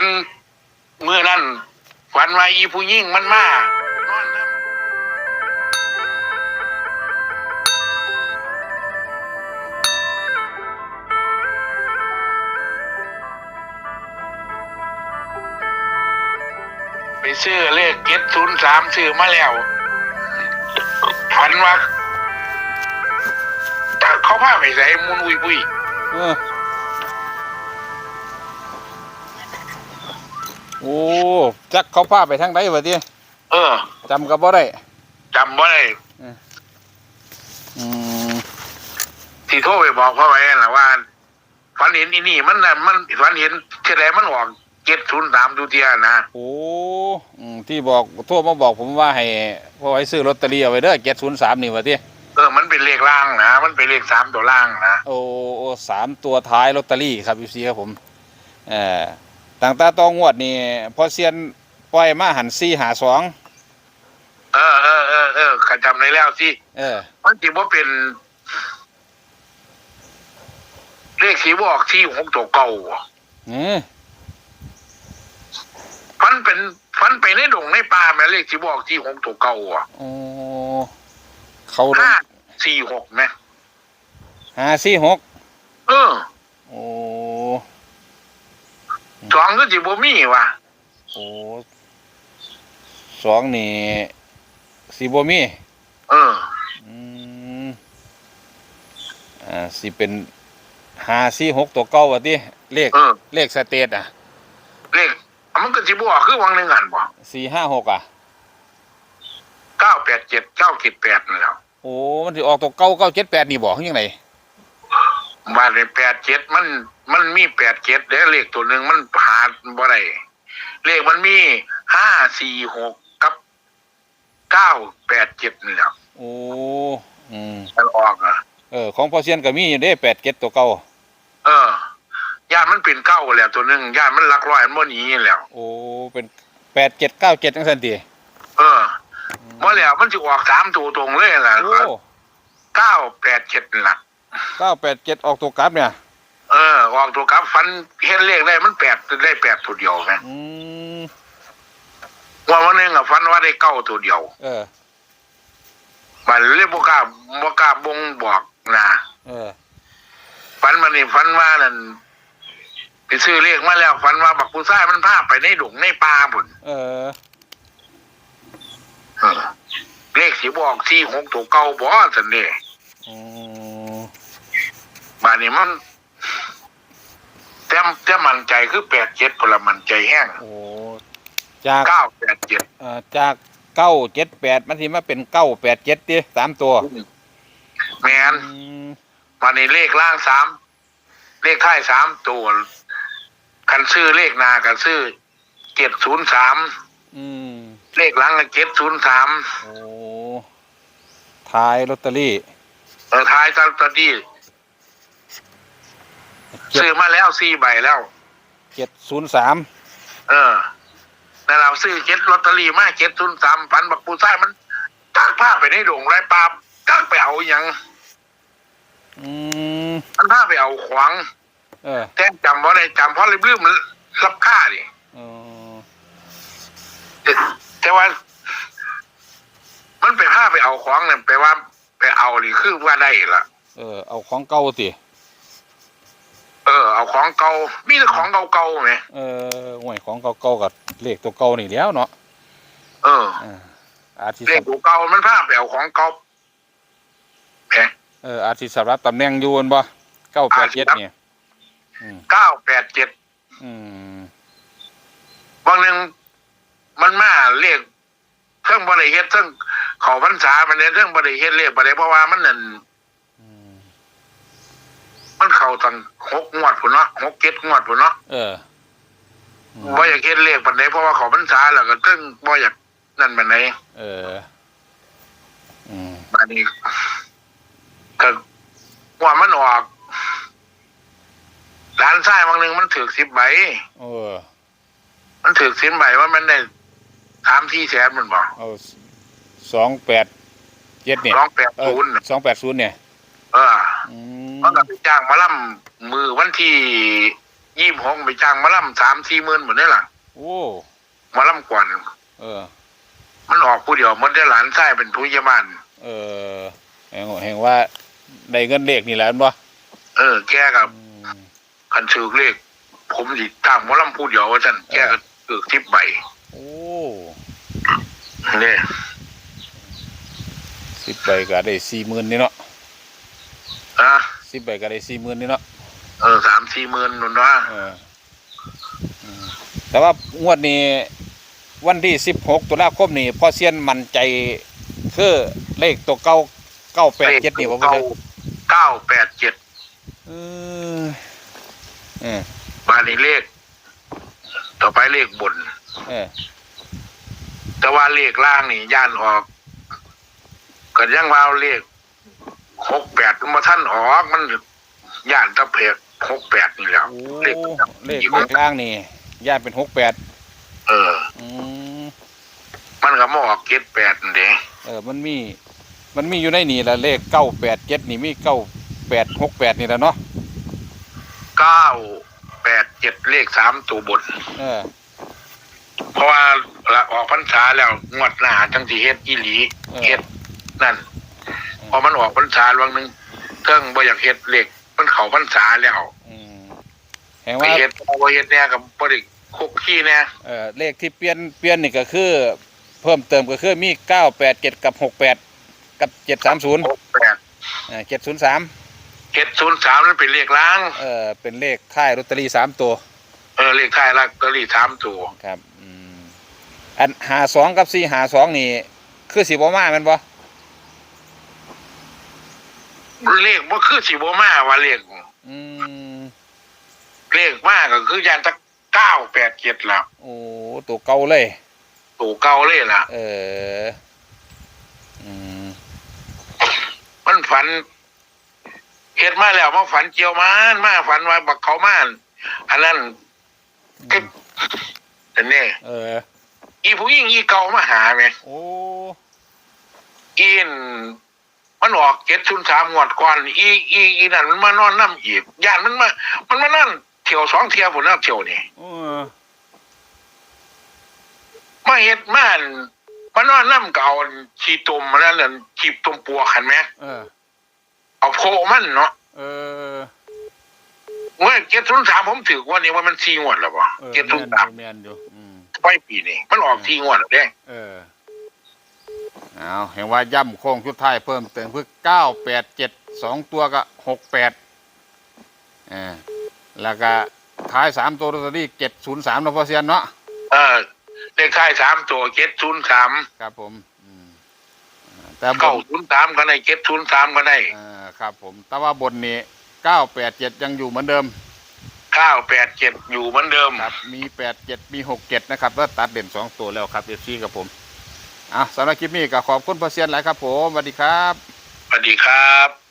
ฝันเมื่อนั้นฝันว่าอีผู้ยิ่งมันมานอนน้ำไปซื้อเลขเก็ดศูนย์สามซื้อมาแล้วฝันว่าถ้าเขาพาไปใส่มุนอุยปุยเออ โอ้จักเขาพาไปทางใดวะทีเออจำก็บ่ได้จำไว้อืมที่โทรไปบอกเขาไว้น่ะว่าฝันเห็นอีนี่มันน่ะมันฝันเห็นเท่าไรมันออกเจ็ดศูนย์สามดูเทียนะโอ้อืมที่บอกโทรมาบอกผมว่าให้พ่อไว้ซื้อลอตเตอรี่เอาไว้เด้อเจ็ดศูนย์สามนี่วะทีเออมันเป็นเลขล่างนะมันเป็นเลขสามตัวล่างนะโอ้โอ้สามตัวท้ายลอตเตอรี่ครับพี่ซีครับผมเอ่อ ต่างตาตองงวดนี่พอเซียนปล่อยมาหันซี่หาสองเออเออเออเออข้าจำได้แล้วสิเออ มันจีว่าเป็น เลขสีบอกที่หกตัวเก่าอะอืมฟันเป็นฟันไปในดงในป่าแม่เลขสีบอกที่หกตัวเก่าอะโอ้เขาลงห้าสี่หกไหมหาซี่หกเออโอ้ สองก็จีบ่มีว่ะโอ้สองนี่สีบมีเออ อืมอ่าสิเป็นหาซี่หกตัวเก้าวะที่เลขเออ เลขสเตตอะเลขมันก็จีบอกคือวังหนึ่งอันบ่สี่ห้าหกอะ เก้าแปดเจ็ดเก้าเจ็ดแปดนั่นแหละโอ้มันถือออกตัวเก้าเก้าเจ็ดแปดนี่บอกยังไงบาทในแปดเจ็ดมัน มันมีแปดเจ็ดเด้อเลขตัวหนึ่งมันหาบ่ได้เลขมันมีห้าสี่หกกับเก้าแปดเจ็ดนี่แหละโอ้อืมมันออกอะ เออของพอเซียนก็มีอยู่เด้แปดเจ็ดตัวเก้าเออย่านมันเป็นเก้าแล้วตัวหนึ่งย่านมันหลักร้อยมันบ่หนีแล้ว โอ้เป็นแปดเจ็ดเก้าเจ็ดทั้งสันติเออบ่แล้วมันจะออกสามตัวตรงเลยล่ะโอ้เก้าแปดเจ็ดนี่ล่ะเก้าแปดเจ็ดออกตัวกราฟเนี่ยเออออกตัวกลับฟันเห็นเลขได้มันแปดได้แปดตัวเดียวไงอืมว่าวันหนึงอะฟันว่าได้เก้าตัวเดียวเออ มันเรียกบ่กล้าบ่กล้าบ่งบอกนะเออ ฟันมันนี่ฟันว่านั่นไปซื้อเลขมาแล้วฟันว่าบักผู้ชายมันพาไปในดงในป่าพุ่นเออ เออเลขสิบอกที่หกตัวเก่าบ่ซั่นเด้อืม บาดนี้มัน แต่แต่มั่นใจคือ87พนละมั่นใจแห้งโอ้จาก987เอ่อจากเก้าเจ็ดแปดมันทีมาเป็นเก้าแปดเจ็ดดิสามตัวแม่นอืมบาดนี้เลขล่างสามเลขท้ายสามตัวคันซื้อเลขหน้าก็ซื้อ703อืมเลขหลังก็703โอ้ทายลอตเตอรี่ เออท้ายตอนนี้เจ็ด ซื้อมาแล้วสี่ใบแล้ว เจ็ดศูนย์สามเออแต่เราซื้อเจ็ดลอตเตอรี่มาเจ็ดทุนสามพันบักปูซ่ายมันตักผ้าไปในโด่งไรปลาตักไปเอาอยังอืมมันผ้าไปเอาขวางเออแต่จำเพราะอะไรจำเพราะอะไรลืมมันรับค่าดิเออแต่แต่ว่า มันไปผ้าไปเอาของเนี่ยไปว่า ไปเอานี่คือว่าได้ละเออ เอาของเก่าติเออเอา ของเก่ามีแต่ของเก่าๆไหมเออห่วยของเก่าๆกับเลขตัวเก่านี่แหล้วเนาะเออเอออาจสิเลสัขบตัวเก่ามันผ้าไปเอาของเก่าแหมเอออาจสิสำรับตำแหน่งอยู่บนบ่เก้าแปดเจ็ดเนี่ยอืมเก้าแปดเจ็ดอืมบางหนึ่งมันมาเรียกเครื่องบริเฮ็ดเครื่องเขาพรรษามันเนี่ยเครื่องบริเฮ็ดเรียกบริเพราะว่ามันนั่นอืม มันเข้าตั้งหกงวดพุ่นเนาะหกเจ็ดงวดพุ่นเนาะเอออืมบ่อยากเฮ็ดเลขปานใดเพราะว่าเขาพรรษาแล้วก็เครื่องบ่อยากนั่นปานใดเออ อืมบัดนี้ก็ว่ามันออกร้านทรายบางหนึงมันถือสิบใบเออ มันถือสิบใบว่ามันได้สามที่แสนมันบอกเอาสองแปดเจ็ดเนี่ยสองแปดเอศูนย์อสองแปดศูนย์เนี่ย เอออื มมันก็ไปจ้างหมาล่ำมือวันที่ยี่หกไปจ้างหมาล่ำสามสี่หมื่นหมดได้หล่ะโอ้หมาล่ำก่อนเออ มันออกผู้เดียวหมันได้หลานชายเป็นผู้ยาบาลเออแห่งแห่งว่าได้เงินเลขนี่แหละอันบ่เออ แกกับอืมคันถือเลขผมสิตั้งหมาล่ำผู้เดียวว่าท่านแกก็ถือทิปใบโอ้เนี่ยสิบใบก็ได้สี่หมื่นนี่เนาะนะ สิบใบก็ได้สี่หมื่นนี่เนาะเออสามสี่หมื่นนุ่นว่าเอออืมแต่ว่างวดนี้ วันที่สิบหกตุลาคมนี่พ่อเซียนมั่นใจคือเลขตัวเก้าเก้าแปดเจ็ดนี่ผมเก้าเด้อเก้าแปดเจ็ดเออเออมาในเลข ต่อไปเลขบน เออ แต่ว่าเลขล่างนี่ย่านออกก็ยังว่าเอาเลข หกแปดมาท่านออกมันย่านตะเพกหกแปดนี่แหล้วโอ้เลขเลขเลขล่างนี่ย่านเป็นหกแปดเอออืมมันก็มาออกเจ็ดแปดนี่เด้เออมันมี มันมีอยู่ในนี่แหละเลขเก้าแปดเจ็ดนี่มีเก้าแปดหกแปดนี่แหละเนาะเก้าแปดเจ็ดเลขสามตัวบน เออ เพราะว่าละออกพรรษาแล้วงวดหน้าจังสีเฮ็ดอีหลีเออเฮ็ดนั่น พอมันออกพรรษาลวงหนึ่งเครื่องบ่อยากเฮ็ดเลขมันเข้าพรรษาแล้วอืมแห่งไปว่าเฮ็ดบ่เฮ็ดแน่กับบ่ได้คุกขี้แน่เออเลขที่เปลี่ยนเปลี่ยนนี่ก็คือ เพิ่มเติมก็คือมีเก้าแปดเจ็ดกับหกแปดกับเจ็ดสามศูนย์หกแปดเจ็ดศูนย์สามเจ็ดศูนย์สามนั่นเป็นเลขล้าง เออเป็นเลขค่ายลอตเตอรี่สามตัวเออเลขท้ายลอตเตอรี่สามตัวครับอืมอันหาสองกับสี่หาสองนี่ คือสีบอมาแมันบ่ เลขบ่คือสิบ่มาว่าเลขอืมเลขมาก็คือยานตะเก้าแปดเจ็ดแล้วโอ้ตัวเก่าเลย ตัวเก่าเลยล่ะ เออ อืมมันฝันเฮ็ดมาแล้วมาฝันเจียวมานมาฝันว่าบักเขามานอันนั้นก็อันนี้เออ อีผู้หญิงอีเก่ามาหาแม่โอ้อีน มันออกเจ็ดชุนสามงวดก่อนอีอีอีนั่นมันมานอนน้ำอีกย่านมันมา มันมานั่นเที่ยวสองเที่ยวผลนะเที่ยวนี่เออมาเฮ็ดมาอั่นมานอนน้ำก็เอาขี้ตุ่มมันนั่นน่ะขี้ตุ่มปัวขันไหมเออ เอาโพมันเนาะเออเมื่อเจ็ดชุนสามผมถือว่านี่ว่ามันสี่งวดแล้วป่ะเออเจ็ดชุนแม่สามนอยู่แม่นอยู่อืมไปปีนี้มันออกสี่งวดแล้วเด้เออ เอาเห็นว่าย่ำโค้งชุดท้ายเพิ่มเติมคือเก้าแปดเจ็ดสองตัวก็หกแปดเออแล้วก็ท้ายสามตัวลอตเตอรี่เจ็ดศูนย์สามนะพอเซียนเนาะเออเลขท้ายสามตัวเจ็ดชุนสามครับผมอืมอ่าแต่บเก้านชุนสามก็ได้เจ็ดชุนสามก็ได้เออครับผม แต่ว่าบนนี้เก้าแปดเจ็ดยังอยู่เหมือนเดิม เก้าแปดเจ็ดอยู่เหมือนเดิม ครับมีแปดเจ็ดมีหกเจ็ดนะครับแล้วตัดเด่นสองตัวแล้วครับเอฟซีกับผม อะสำหรับคลิปนี้ก็ขอบคุณพอเซียนหลายครับผมสวัสดีครับ สวัสดีครับ